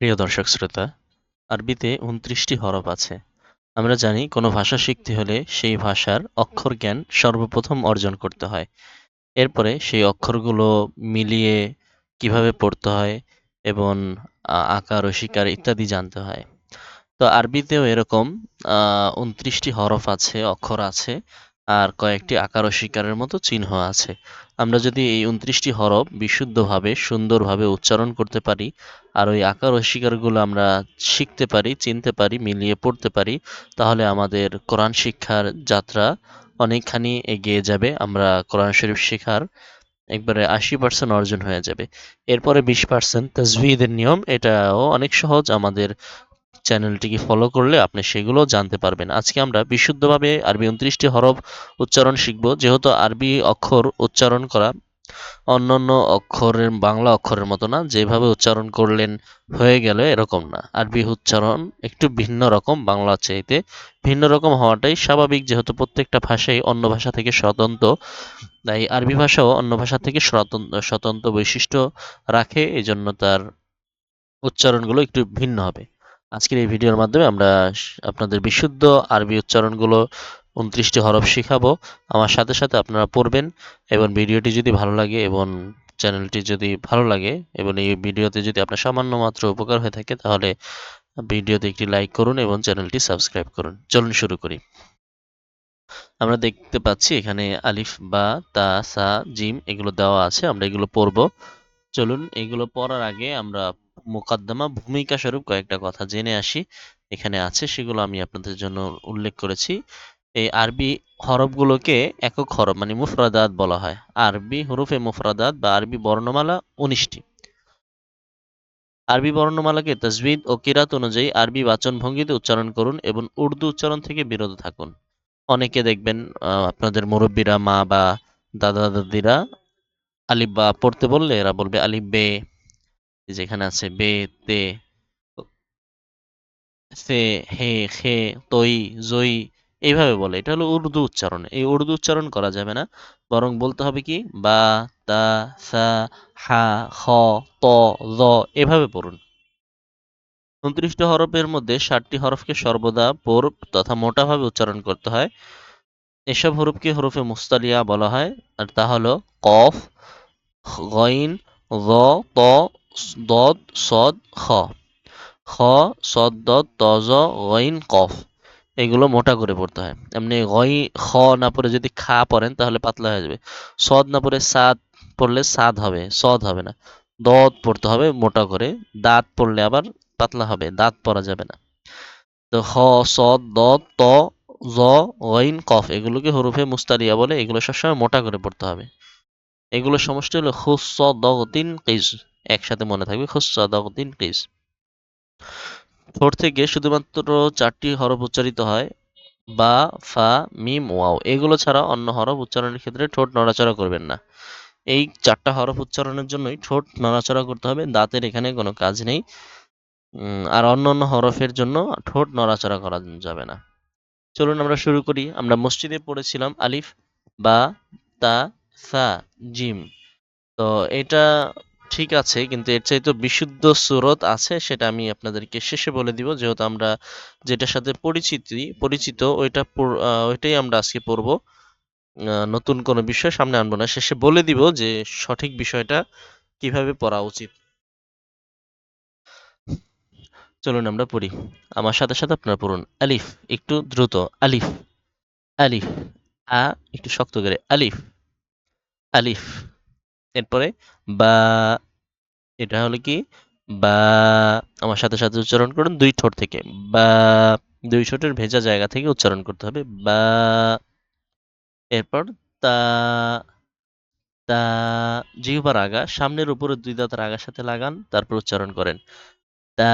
প্রিয় দর্শক শ্রোতা, আরবিতে উনত্রিশটি হরফ আছে। আমরা জানি কোনো ভাষা শিখতে হলে সেই ভাষার অক্ষর জ্ঞান সর্বপ্রথম অর্জন করতে হয়। এরপরে সেই অক্ষরগুলো মিলিয়ে কীভাবে পড়তে হয় এবং আকার ও শিকার ইত্যাদি জানতে হয়। তো আরবিতেও এরকম উনত্রিশটি হরফ আছে, অক্ষর আছে। আর কয়েকটি আকার ও শিকারের মতো চিহ্ন আছে। আমরা যদি এই উনত্রিশটি হরফ বিশুদ্ধভাবে, সুন্দরভাবে উচ্চারণ করতে পারি, আর ওই আকার ও শিকারগুলো আমরা শিখতে পারি, চিনতে পারি, মিলিয়ে পড়তে পারি, তাহলে আমাদের কোরআন শিক্ষার যাত্রা অনেকখানি এগিয়ে যাবে। আমরা কোরআন শরীফ শেখার একবারে আশি পার্সেন্ট অর্জন হয়ে যাবে। এরপরে বিশ পার্সেন্ট তাজভিদের নিয়ম, এটাও অনেক সহজ। আমাদের চ্যানেলটিকে ফলো করলে আপনি সেগুলো জানতে পারবেন। আজকে আমরা বিশুদ্ধভাবে আরবি উনত্রিশটি হরফ উচ্চারণ শিখব। যেহেতু আরবি অক্ষর উচ্চারণ করা অন্যান্য অক্ষরের বাংলা অক্ষরের মতো না, যেভাবে উচ্চারণ করলেন হয়ে গেল এরকম না। আরবি উচ্চারণ একটু ভিন্ন রকম, বাংলা চাইতে ভিন্ন রকম হওয়াটাই স্বাভাবিক, যেহেতু প্রত্যেকটা ভাষাই অন্য ভাষা থেকে স্বতন্ত্র। তাই আরবি ভাষাও অন্য ভাষা থেকে স্বতন্ত্র স্বতন্ত্র বৈশিষ্ট্য রাখে এই জন্য তার উচ্চারণগুলো একটু ভিন্ন হবে। আজকের এই ভিডিওর মাধ্যমে আমরা আপনাদের বিশুদ্ধ আরবি উচ্চারণগুলো উনত্রিশটি হরফ শেখাবো। আমার সাথে সাথে আপনারা পড়বেন এবং ভিডিওটি যদি ভালো লাগে এবং চ্যানেলটি যদি ভালো লাগে এবং এই ভিডিওতে যদি আপনার সামান্য মাত্র উপকার হয়ে থাকে, তাহলে ভিডিওতে একটি লাইক করুন এবং চ্যানেলটি সাবস্ক্রাইব করুন। চলুন শুরু করি। আমরা দেখতে পাচ্ছি এখানে আলিফ, বা, তা, সা, জিম এগুলো দেওয়া আছে, আমরা এগুলো পড়ব। চলুন, এগুলো পড়ার আগে আমরা মোকদ্দমা ভূমিকা স্বরূপ কয়েকটা কথা জেনে আসি, এখানে আছে, সেগুলো আমি আপনাদের জন্য উল্লেখ করেছি। এই আরবি হরফগুলোকে একক হরফ মানে মুফরাদাত বলা হয়। আরবি হরফে মুফরাদাত বা আরবি বর্ণমালা উনিশটি। আরবি বর্ণমালাকে তাজবিদ ও কিরাত অনুযায়ী আরবি বাচন ভঙ্গিতে উচ্চারণ করুন এবং উর্দু উচ্চারণ থেকে বিরত থাকুন। অনেকে দেখবেন আপনাদের মুরব্বীরা মা বা দাদা দাদিরা আলিফ বা পড়তে বললে এরা বলবে আলিফ বে। যেখানে আছে বে, তে, সে, হে, খে, তৈ জই এইভাবে বলে। এটা হলো উর্দু উচ্চারণ। এই উর্দু উচ্চারণ করা যাবে না। বরং বলতে হবে কি? বা, তা, সা, হা, খ, ত, জ, এভাবে পড়ুন। উনত্রিশটি হরফের মধ্যে ষাটটি হরফকে সর্বদা পোর তথা মোটাভাবে উচ্চারণ করতে হয়। এসব হরফকে হরফে মুস্তালিয়া বলা হয়। আর তা হলো কফ, গইন, গ, ত দদ, সদ, খ। খ, সদ, দদ তজ গইন কফ। এগুলো মোটা করে পড়তে হয়। এমনি গই, খ না পড়ে যদি খা পড়েন তাহলে পাতলা হয়ে যাবে। সদ না পড়ে সাদ পড়লে সাদ হবে, সদ হবে না। দদ পড়তে হবে মোটা করে, দাঁত পড়লে আবার পাতলা হবে, দাঁত পড়া যাবে না। তো হ সদ, দদ, ত, জ গইন কফ, এগুলোকে হরফে মুস্তারিয়া বলে, এগুলো সবসময় মোটা করে পড়তে হবে। এগুলো সমষ্টি হলো খুস দগতিন কিস একসাথে মনে থাকবে খুস দগতিন কিস ঠোঁট থেকে শুধুমাত্র চারটি হরফ উচ্চারিত হয়, বা, ফা, মিম, ওয়াও। এগুলো ছাড়া অন্য হরফ উচ্চারণের ক্ষেত্রে ঠোঁট নড়াচড়া করবেন না। এই চারটা হরফ উচ্চারণের জন্যই ঠোঁট নড়াচড়া করতে হবে, দাঁতের এখানে কোনো কাজ নেই। আর অন্য অন্য হরফের জন্য ঠোঁট নড়াচড়া করা যাবে না। চলুন আমরা শুরু করি। আমরা মসজিদে পড়েছিলাম আলিফ, বা, তা সা জিম। তো এটা ঠিক আছে, কিন্তু এর চাইতে বিশুদ্ধ সুরত আছে সেটা আমি আপনাদেরকে শেষে বলে দিব। যেহেতু আমরা যেটার সাথে পরিচিতি, পরিচিত ওইটা ওইটাই আমরা আজকে পড়ব। নতুন কোনো বিষয় সামনে আনব না। শেষে বলে দিব যে সঠিক বিষয়টা কীভাবে পড়া উচিত। চলুন আমরা পড়ি। আমার সাথে সাথে আপনারা পড়ুন। আলিফ, একটু দ্রুত। আলিফ আলিফ, আ, একটু শক্ত করে। আলিফ আলিফ। এরপরে বা, এটা হলো কি? বা, আমার সাথে সাথে উচ্চারণ করুন দুই ঠোঁট থেকে। বা, দুই ঠোঁটের ভেজা জায়গা থেকে উচ্চারণ করতে হবে। বা, এরপর তা তা, জিহ্বার আগা, সামনের উপরে দুই দাঁতের আগার সাথে লাগান, তারপর উচ্চারণ করেন। তা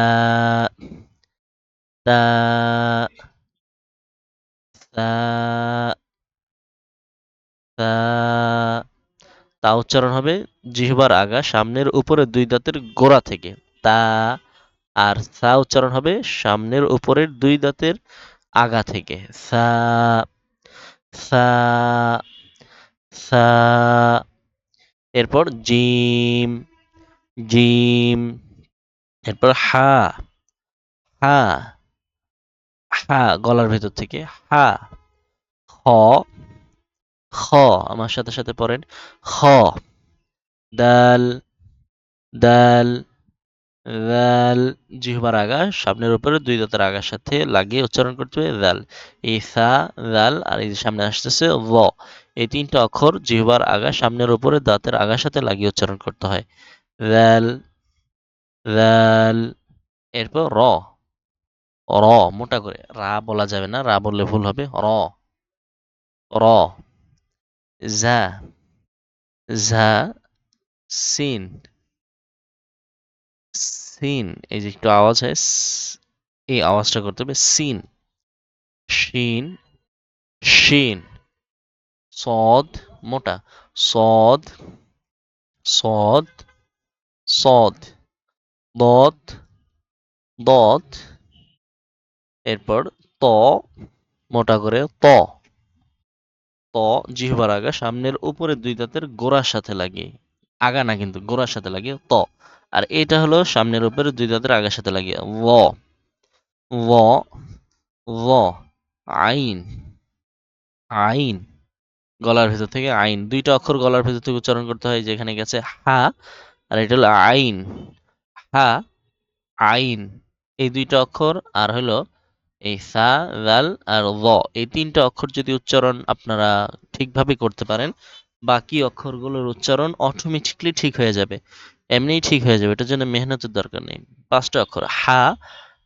তা তা তা তা উচ্চারণ হবে জিহ্বার আগা সামনের উপরে দুই দাঁতের গোড়া থেকে। তা আর সা উচ্চারণ হবে সামনের উপরের দুই দাঁতের আগা থেকে। সা সা সা, এরপর জিম জিম, এরপর হা হা হা গলার ভেতর থেকে হা, খ খ, আমার সাথে সাথে পড়েন। খ, দাল দাল দাল, জিহ্বার আগা সামনের উপরে দুই দাঁতের আগার সাথে লাগিয়ে উচ্চারণ করতে হবে দাল। এই সা, দাল, আর এই যে সামনে আসতেছে ভ, এই তিনটা অক্ষর জিহ্বার আগা সামনের উপরে দাঁতের আগার সাথে লাগিয়ে উচ্চারণ করতে হয়। দাল দাল, এরপর র। র, মোটা করে। রা বলা যাবে না, রা বললে ভুল হবে। র র। জা ঝা, সিন। সিন, এই যে একটু আওয়াজ হয় এই আওয়াজটা করতে হবে, সিন। শিন শিন। সদ, মোটা। সদ সদ সদ। দত দত এরপর ত, মোটা করে ত। ত, জিহ্বার আগা, সামনের উপরে দুই দাঁতের গোড়ার সাথে লাগে আগা না কিন্তু, গোড়ার সাথে লাগে ত। আর এটা হলো সামনের উপরে দুই দাঁতের আগার সাথে লাগে ও ও, আইন। আইন। গলার ভেতর থেকে আইন। দুইটা অক্ষর গলার ভেতর থেকে উচ্চারণ করতে হয়, যেখানে গেছে হা, আর এটা হলো আইন। হা, আইন। এই দুইটা অক্ষর, আর হলো এই সা দাল আর ল এই তিনটা অক্ষর যদি উচ্চারণ আপনারা ঠিকভাবে করতে পারেন, বাকি অক্ষরগুলোর উচ্চারণ অটোমেটিকলি ঠিক হয়ে যাবে। এমনিই ঠিক হয়ে যাবে, এটার জন্য মেহনতের দরকার নেই। পাঁচটা অক্ষর, হা,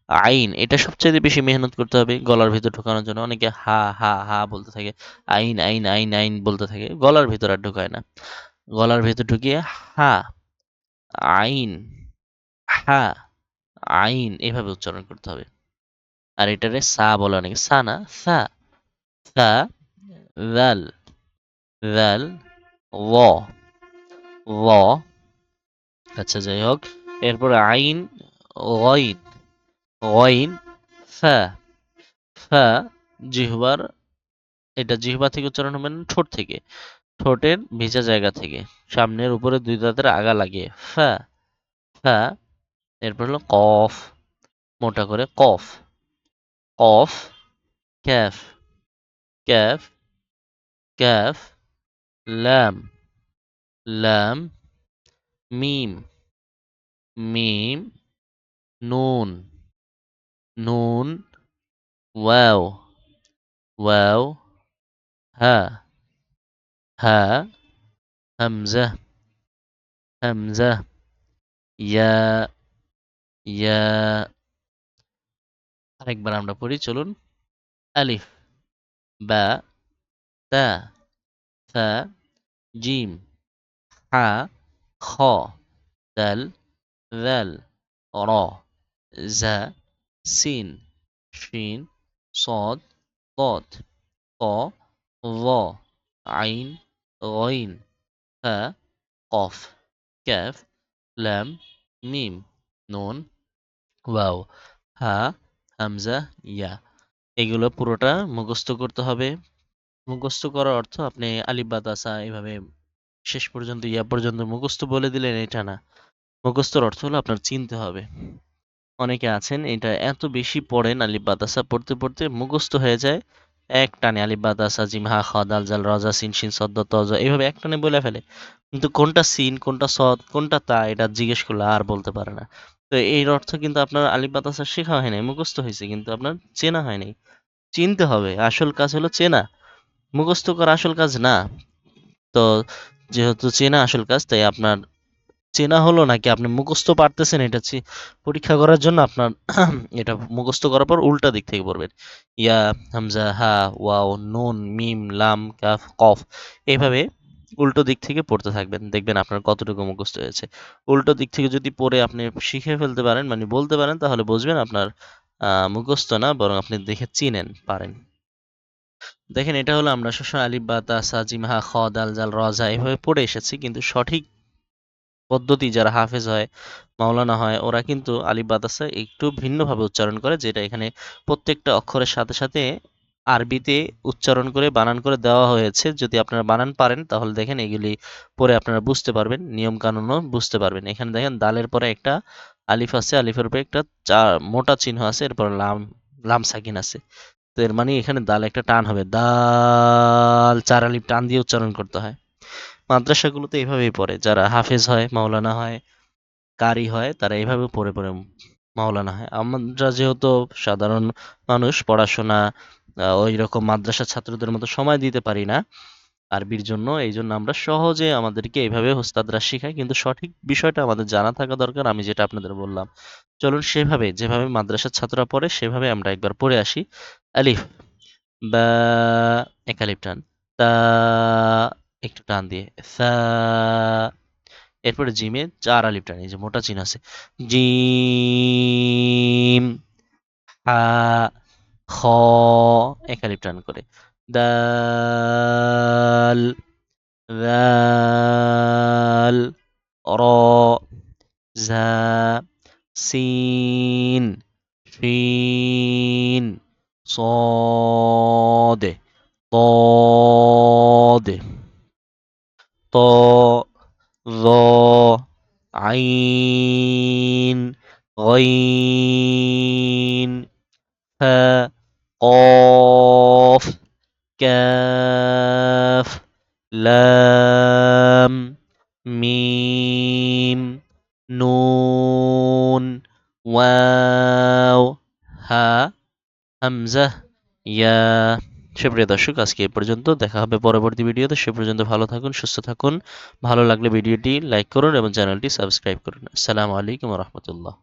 আইন, এটা সবচেয়ে বেশি মেহনত করতে হবে গলার ভিতর ঢোকানোর জন্য। অনেকে হা হা হা বলতে থাকে, আইন আইন আইন আইন বলতে থাকে, গলার ভিতর আর ঢোকায় না। গলার ভিতর ঢুকিয়ে হা, আইন হা, আইন, এভাবে উচ্চারণ করতে হবে। আর এটারে সা বলা অনেকে সা না? সা। সা দাল দাল ল ল আচ্ছা যাই হোক। এরপরে আইন, গইন। গইন, ফা। ফা, জিহ্বার। এটা জিহ্বা থেকে উচ্চারণ হবে না, ঠোঁট থেকে। ঠোঁটের ভিজা জায়গা থেকে। সামনের উপরে দুই দাঁতের আগা লাগে ফা ফা। এরপর হলো কফ। মোটা করে কফ। কফ ক্যাফ ক্যাফ ক্যাফ ল্যাম ল্যাম মিম মিম নুন নুন ওয়াও ওয়াও হা হা হামজা হামজা ইয়া ইয়া আরেকবার আমরা পড়ি চলুন আলিফ বা তা থা জিম হা খ দাল দাল র জা সিন শিন صاد ضاد ط ظا عين غين ها قاف كاف لام ميم নুন ওয়াও হা হামজা, ইয়া। এগুলো পুরোটা মুখস্থ করতে হবে। মুখস্থ করার অর্থ আপনি আলিফ বা তাসা এভাবে শেষ পর্যন্ত, ইয়া পর্যন্ত মুখস্থ বলে দিলেন, এটা না। মুখস্থর অর্থ হলো আপনার চিনতে হবে। অনেকে আছেন, এটা এত বেশি পড়েন আলিফ বা তাসা পড়তে পড়তে মুখস্থ হয়ে যায়। এক টানে আলিফ বা তাসা জিম, হা, খ, দাল, জাল রজা সিন, শিন সদ্দ তজ এইভাবে এক টানে বলে ফেলে। কিন্তু কোনটা সিন, কোনটা সদ, কোনটা তা, এটা জিজ্ঞেস করলে আর বলতে পারে না। তো এর অর্থ কিন্তু আপনার আলিফ বা তাসা শেখা হয় নাই, মুখস্থ হয়েছে, কিন্তু আপনার চেনা হয় নাই। চিনতে হবে, আসল কাজ হলো চেনা। মুখস্থ করা আসল কাজ না। তো যেহেতু চেনা আসল কাজ, তাই আপনার চেনা হলো নাকি আপনি মুখস্থ পারতেছেন, এটা পরীক্ষা করার জন্য আপনার এটা মুখস্থ করার পর উল্টা দিক থেকে পড়বেন। ইয়া, হামজা, হা, ওয়াও, নুন, মিম, লাম, কাফ, কফ, এইভাবে উল্টো দিক থেকে পড়তে থাকবেন দেখবেন আপনার কতটুকু মুখস্থ হয়েছে। উল্টো দিক থেকে যদি পড়ে আপনি শিখে ফেলতে পারেন মানে বলতে পারেন তাহলে বুঝবেন আপনার আহ, মুখস্থ না বরং আপনি দেখে চিনেন পারেন। দেখেন এটা হলো আমরা সবসময় আলিফ বা তা সা জিম হা খ দাল জাল রজা এভাবে পড়ে এসেছি কিন্তু সঠিক পদ্ধতি যারা হাফেজ হয় মাওলানা হয় ওরা কিন্তু আলিফ বাতাসা একটু ভিন্নভাবে উচ্চারণ করে যেটা এখানে প্রত্যেকটা অক্ষরের সাথে সাথে আরবিতে উচ্চারণ করে, বানান করে দেওয়া হয়েছে। যদি আপনারা বানান পারেন, তাহলে দেখেন এগুলি পরে আপনারা বুঝতে পারবেন নিয়ম কানুনও বুঝতে পারবেন। এখানে দেখেন, দালের পরে একটা আলিফ আছে, আলিফের উপরে একটা মোটা চিহ্ন আছে, এরপর লাম লাম সাকিন আছে। তো এর মানে এখানে দাল একটা টান হবে। দাল, চার আলিফ টান দিয়ে উচ্চারণ করতে হয়। মাদ্রাসাগুলোতে এভাবেই পড়ে। যারা হাফেজ হয়, মাওলানা হয়, কারি হয়, তারা এইভাবে পড়ে পড়ে মাওলানা হয়। আমরা যেহেতু সাধারণ মানুষ, পড়াশোনা ওই রকম মাদ্রাসা ছাত্রদের মতো সময় দিতে পারি না আরবির জন্য। এই জন্য আমরা সহজে আমাদেরকে এইভাবে ওস্তাদরা শেখায়। কিন্তু সঠিক বিষয়টা আমাদের জানা থাকা দরকার, আমি যেটা আপনাদের বললাম। চলুন সেভাবে, যেভাবে মাদ্রাসার ছাত্ররা পড়ে, সেভাবে আমরা একবার পড়ে আসি। আলিফ, বা, এক আলিফ টান। তা, একটু টান দিয়ে। এরপরে জিমে চার আলিফ টান। এই যে মোটা চিহ্ন আছে। জিম, হা খ এক আলিফ টান করে দাল ذال را زا سين شين صاد ضاد طاء ওয়াও হা হামজা ইয়া সুপ্রিয় দর্শক, আজকে এ পর্যন্ত। দেখা হবে পরবর্তী ভিডিওতে। সে পর্যন্ত ভালো থাকুন, সুস্থ থাকুন। ভালো লাগলে ভিডিওটি লাইক করুন এবং চ্যানেলটি সাবস্ক্রাইব করুন। আসসালামু আলাইকুম রহমতুল্লাহ।